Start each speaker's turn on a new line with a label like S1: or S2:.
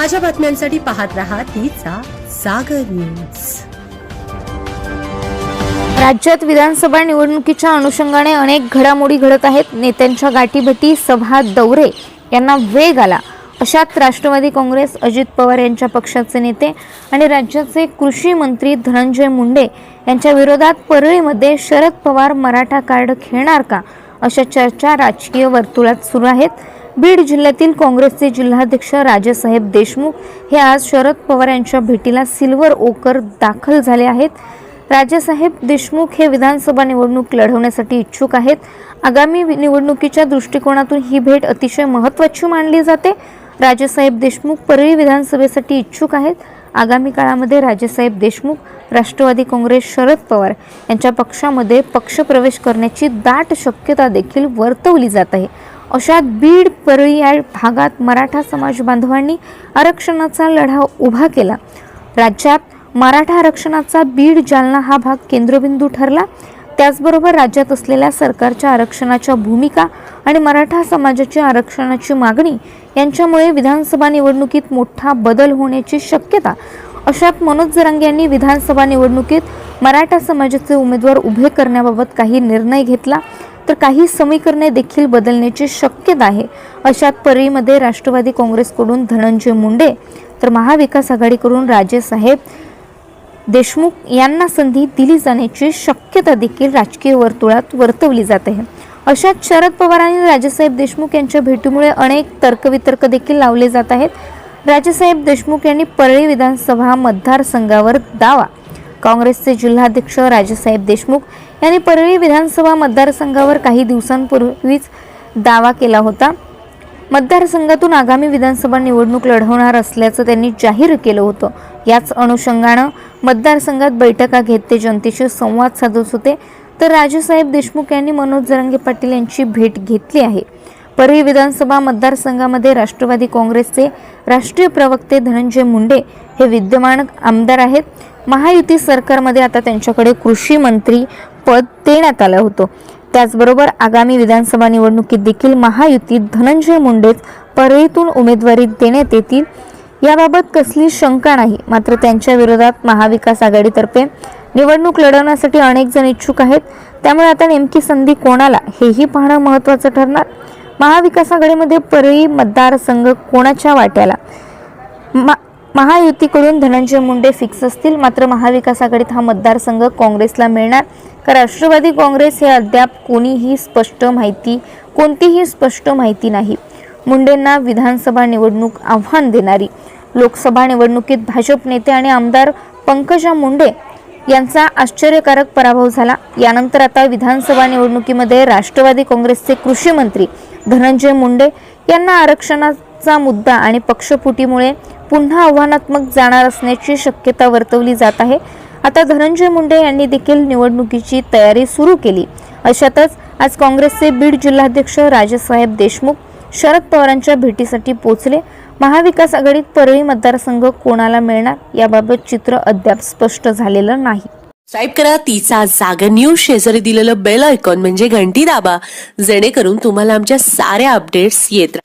S1: ताज्या बातम्यांसाठी पाहत रहा तिचा सागर न्यूज.
S2: राज्यात विधानसभा निवडणुकीच्या अनुषंगाने अनेक घडामोडी घडत आहेत. नेत्यांच्या गाठीभेटी सभा दौरे यांना वेग आला. अशात राष्ट्रवादी काँग्रेस अजित पवार यांच्या पक्षाचे नेते आणि राज्याचे कृषी मंत्री धनंजय मुंडे यांच्या विरोधात परळीमध्ये शरद पवार मराठा कार्ड खेळणार का? अशा चर्चा राजकीय वर्तुळात सुरू आहेत. बीड जिल्ह्यातील काँग्रेसचे जिल्हाध्यक्ष राजेसाहेब देशमुख हे आज शरद पवार यांच्या भेटीला सिल्वर ओकर दाखल झाले आहेत. राजेसाहेब देशमुख हे विधानसभा निवडणूक लढवण्यासाठी इच्छुक आहेत. आगामी निवडणुकीच्या दृष्टिकोनातून ही भेट अतिशय महत्त्वाची मानली जाते. राजेसाहेब देशमुख परळी विधानसभेसाठी इच्छुक आहेत. आगामी काळामध्ये राजेसाहेब देशमुख राष्ट्रवादी काँग्रेस शरद पवार यांच्या पक्षामध्ये पक्षप्रवेश करण्याची दाट शक्यता देखील वर्तवली जात आहे. अशात बीड परळी या भागात मराठा समाज बांधवांनी आरक्षणाचा लढा उभा केला. राज्यात मराठा आरक्षणाचा बीड जालना हा भाग केंद्रबिंदू ठरला. त्याचबरोबर राज्यात असलेल्या सरकारच्या आरक्षणाच्या भूमिका आणि मराठा समाजाची आरक्षणाची मागणी यांच्यामुळे विधानसभा निवडणुकीत मोठा बदल होण्याची शक्यता. अशात मनोज जरांगे यांनी विधानसभा निवडणुकीत मराठा समाजाचे उमेदवार उभे करण्याबाबत काही निर्णय घेतला. तर काही समीकरणे देखील बदलण्याची शक्यता आहे. अशात परळीमध्ये राष्ट्रवादी काँग्रेसकडून धनंजय मुंडे तर महाविकास आघाडीकडून राजेसाहेब देशमुख यांना संधी दिली जाण्याची शक्यता देखील राजकीय वर्तुळात वर्तवली जात आहे. अशात शरद पवार आणि राजेसाहेब देशमुख यांच्या भेटीमुळे अनेक तर्कवितर्क देखील लावले जात आहेत. राजेसाहेब देशमुख यांनी परळी विधानसभा मतदारसंघावर दावा काँग्रेसचे जिल्हाध्यक्ष राजेसाहेब देशमुख यांनी परळी विधानसभा मतदारसंघावर काही दिवसांपूर्वीच दावा केला होता. मतदारसंघातून आगामी विधानसभा निवडणूक लढवणार असल्याचं त्यांनी जाहीर केलं होतं. याच अनुषंगानं मतदारसंघात बैठका घेत ते जनतेशी संवाद साधत होते. तर राजेसाहेब देशमुख यांनी मनोज जरंगे पाटील यांची भेट घेतली आहे. परळी विधानसभा मतदारसंघामध्ये राष्ट्रवादी काँग्रेसचे राष्ट्रीय प्रवक्ते धनंजय मुंडे हे विद्यमान आमदार आहेत. महायुती सरकारमध्ये आता त्यांच्याकडे कृषी मंत्री पद देण्यात आलं होतं. त्याचबरोबर आगामी विधानसभा निवडणुकीत देखील महायुतीत धनंजय मुंडेच परळीतून उमेदवारी देण्यात येतील. याबाबत कसली शंका नाही मात्र त्यांच्या विरोधात महाविकास आघाडीतर्फे निवडणूक लढवण्यासाठी अनेक जण इच्छुक आहेत. त्यामुळे आता नेमकी संधी कोणाला हेही पाहणं महत्त्वाचं ठरणार. महाविकास आघाडीमध्ये परळी मतदारसंघ कोणाच्या वाट्याला? मा महायुतीकडून धनंजय मुंडे फिक्स असतील मात्र महाविकास आघाडीत हा मतदारसंघ काँग्रेसला मिळणार. का राष्ट्रवादी काँग्रेस हे अद्याप कोणीही स्पष्ट माहिती कोणतीही स्पष्ट माहिती नाही. मुंडेंना विधानसभा निवडणूक आव्हान देणारी लोकसभा निवडणुकीत भाजप नेते आणि आमदार पंकजा मुंडे यांचा आश्चर्यकारक पराभव झाला. यानंतर आता विधानसभा निवडणुकीमध्ये राष्ट्रवादी काँग्रेसचे कृषी मंत्री धनंजय मुंडे यांना आरक्षणाचा मुद्दा आणि पक्षफुटीमुळे पुन्हा आव्हानात्मक जाणार असण्याची शक्यता वर्तवली जात आहे. आता धनंजय मुंडे यांनी देखील निवडणुकीची तयारी सुरू केली. अशातच आज काँग्रेसचे बीड जिल्हाध्यक्ष राजेसाहेब देशमुख शरद पवारांच्या भेटीसाठी पोहोचले. महाविकास आघाडीत परळी मतदारसंघ कोणाला मिळणार याबाबत चित्र अद्याप स्पष्ट झालेलं नाही.
S1: टाईप करा तिचा जागा न्यूज शेजारी दिलेलं बेल आयकॉन म्हणजे घंटी दाबा. जेणेकरून तुम्हाला आमच्या साऱ्या अपडेट्स येत